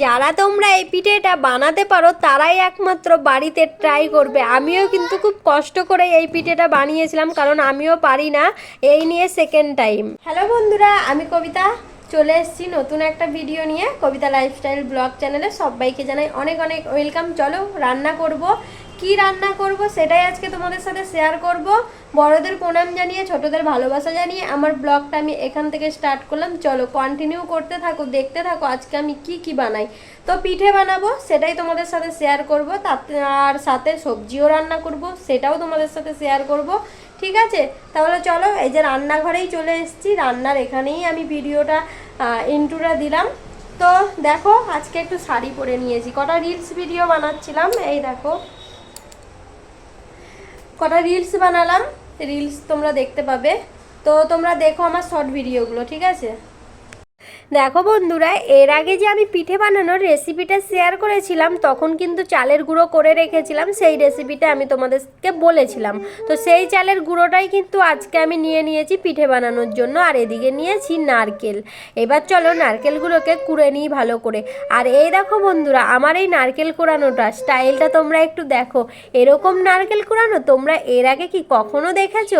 যারা তোমরা এই পিঠেটা বানাতে পারো, তারাই একমাত্র বাড়িতে ট্রাই করবে। আমিও কিন্তু খুব কষ্ট করে এই পিঠেটা বানিয়েছিলাম, কারণ আমিও পারি না। এই নিয়ে সেকেন্ড টাইম হ্যালো বন্ধুরা, আমি কবিতা। চলে এসেছি নতুন একটা ভিডিও নিয়ে, কবিতা লাইফস্টাইল ব্লগ চ্যানেলে সবাইকে জানাই অনেক অনেক ওয়েলকাম চলো রান্না করব। কি রান্না করব সেটাই আজকে তোমাদের সাথে শেয়ার করব। বড়দের প্রণাম জানিয়ে, ছোটদের ভালোবাসা জানিয়ে আমার ব্লগটা আমি এখান থেকে স্টার্ট করলাম। চলো কন্টিনিউ করতে থাকো, দেখতে থাকো আজকে আমি কি কি বানাই। তো পিঠে বানাবো, সেটাই তোমাদের সাথে শেয়ার করব। তাতে আর সাথে সবজিও রান্না করব, সেটাও তোমাদের সাথে শেয়ার করব। ঠিক আছে? তাহলে চলো, এই যে রান্নাঘরেই চলে এসেছি। রান্নার এখানেই আমি ভিডিওটা ইন্টুটা দিলাম। তো দেখো, আজকে একটু শাড়ি পরে নিয়েছি। কটা রিলস ভিডিও বানাচ্ছিলাম, এই দেখো। কটা রিলস বানালাম রিলস তোমরা দেখতে পাবে। তো তোমরা দেখো আমার শর্ট ভিডিওগুলো ঠিক আছে? দেখো বন্ধুরা, এর আগে যে আমি পিঠে বানানোর রেসিপিটা শেয়ার করেছিলাম, তখন কিন্তু চালের গুঁড়ো করে রেখেছিলাম, সেই রেসিপিটা আমি তোমাদেরকে বলেছিলাম। তো সেই চালের গুঁড়োটাই কিন্তু আজকে আমি নিয়ে নিয়েছি পিঠে বানানোর জন্য, আর এদিকে নিয়েছি নারকেল। এবার চলো নারকেলগুলোকে কুড়ে নিই ভালো করে। আর এই দেখো বন্ধুরা, আমার এই নারকেল কুড়ানোটা স্টাইলটা তোমরা একটু দেখো। এরকম নারকেল কুড়ানো তোমরা এর আগে কি কখনো দেখেছ?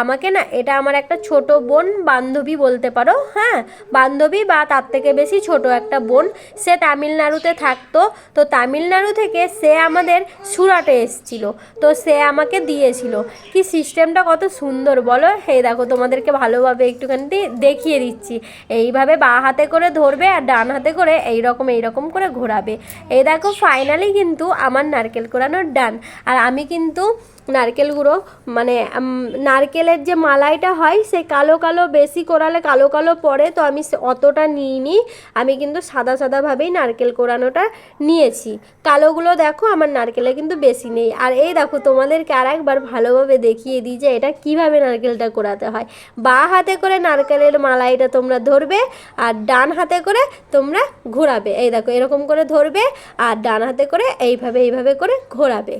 আমাকে না, এটা আমার একটা ছোট বোন বান্ধবী বলতে পারো হ্যাঁ? বান্ধবী বা তার থেকে বেশি ছোট একটা বোন সে তামিলনাড়ুতে থাকতো। তো তামিলনাড়ু থেকে সে আমাদের সুরাটে এসছিল। তো সে আমাকে দিয়েছিল। কি সিস্টেমটা কত সুন্দর বলো? এই দেখো, তোমাদেরকে ভালোভাবে একটুখানি দেখিয়ে দিচ্ছি। এইভাবে বা হাতে করে ধরবে আর ডান হাতে করে এই রকম এই রকম করে ঘোরাবে। এই দেখো ফাইনালি কিন্তু আমার নারকেল কোরানোর ডান আর আমি কিন্তু নারকেল গুঁড়ো মানে নারকেলের যে মালাইটা হয়, সে কালো কালো, বেশি করালে কালো কালো পড়ে, তো আমি অতটা নিইনি। আমি কিন্তু সাদা সাদাভাবেই নারকেল কোরানোটা নিয়েছি। কালোগুলো দেখো, আমার নারকেলে কিন্তু বেশি নেই। আর এই দেখো, তোমাদেরকে আর একবার ভালোভাবে দেখিয়ে দিই যে এটা কীভাবে নারকেলটা কোরাতে হয়। বা হাতে করে নারকেলের মালাইটা তোমরা ধরবে, আর ডান হাতে করে তোমরা ঘোরাবে। এই দেখো, এরকম করে ধরবে, আর ডান হাতে করে এইভাবে এইভাবে করে ঘোরাবে।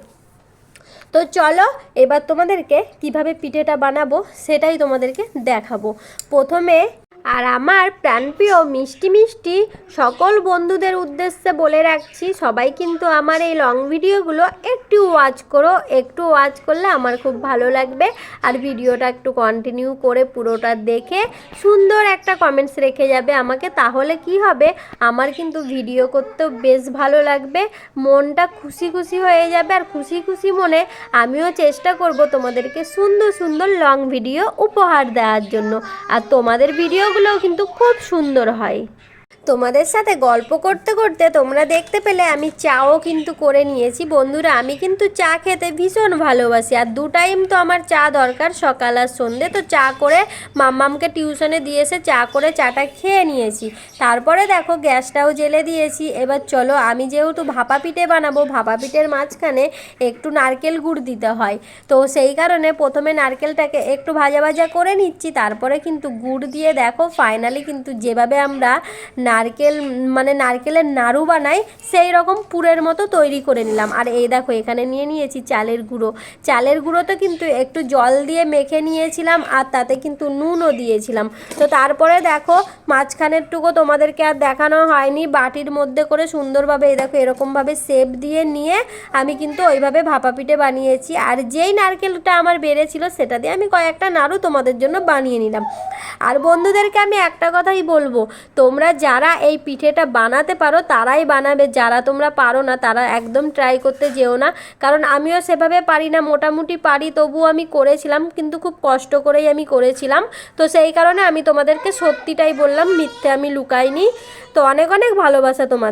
তো চলো এবার তোমাদেরকে কীভাবে পিঠেটা বানাবো সেটাই তোমাদেরকে দেখাবো। প্রথমে আর আমার প্রাণপ্রিয় মিষ্টি মিষ্টি সকল বন্ধুদের উদ্দেশ্যে বলে রাখছি, সবাই কিন্তু আমার এই লং ভিডিওগুলো একটু ওয়াচ করো, একটু ওয়াচ করলে আমার খুব ভালো লাগবে। আর ভিডিওটা একটু কন্টিনিউ করে পুরোটা দেখে সুন্দর একটা কমেন্টস রেখে যাবে আমাকে, তাহলে কি হবে? আমার কিন্তু ভিডিও করতেও বেশ ভালো লাগবে, মনটা খুশি খুশি হয়ে যাবে। আর খুশি খুশি মনে আমিও চেষ্টা করব তোমাদেরকে সুন্দর সুন্দর লং ভিডিও উপহার দেওয়ার জন্য। আর তোমাদের ভিডিওগুলোও কিন্তু খুব সুন্দর হয়। তোমাদের সাথে গল্প করতে করতে তোমরা দেখতে পেলে আমি চাও কিন্তু করে নিয়েছি। বন্ধুরা, আমি কিন্তু চা খেতে ভীষণ ভালোবাসি। আর দু টাইম তো আমার চা দরকার সকাল আর সন্ধে। তো চা করে মাম্মামকে টিউশনে দিয়ে এসে চা করে চাটা খেয়ে নিয়েছি। তারপরে দেখো গ্যাসটাও জেলে দিয়েছি। এবার চলো, আমি যেহেতু ভাপা পিঠে বানাবো, ভাপা পিঠের মাঝখানে একটু নারকেল গুড় দিতে হয়। তো সেই কারণে প্রথমে নারকেলটাকে একটু ভাজা ভাজা করে নিচ্ছি। তারপরে কিন্তু গুড় দিয়ে দেখো ফাইনালি কিন্তু যেভাবে আমরা নারকেল মানে নারকেলের নাড়ু বানাই সেই রকম পুরের মতো তৈরি করে নিলাম। আর এই দেখো, এখানে নিয়ে নিয়েছি চালের গুঁড়ো। চালের গুঁড়ো তো কিন্তু একটু জল দিয়ে মেখে নিয়েছিলাম, আর তাতে কিন্তু নুনও দিয়েছিলাম। তো তারপরে দেখো মাঝখানের টুকু তোমাদেরকে আর দেখানো হয়নি, বাটির মধ্যে করে সুন্দরভাবে এই দেখো, এরকমভাবে সেপ দিয়ে নিয়ে আমি কিন্তু ওইভাবে ভাপা পিঠে বানিয়েছি। আর যেই নারকেলটা আমার বেড়েছিল, সেটা দিয়ে আমি কয়েকটা নাড়ু তোমাদের জন্য বানিয়ে নিলাম। আর বন্ধুদেরকে আমি একটা কথাই বলব, তোমরা যারা এই পিঠেটা বানাতে পারো, তারাই বানাবে। যারা তোমরা পারো না, তারা একদম ট্রাই করতে যেও না। কারণ আমিও সেভাবে পারি না, মোটামুটি পারি, তবুও আমি করেছিলাম, কিন্তু খুব কষ্ট করেই আমি করেছিলাম। তো সেই কারণে আমি তোমাদেরকে সত্যিটাই বললাম, মিথ্যে আমি লুকাইনি। তো অনেক অনেক ভালোবাসা তোমাদের।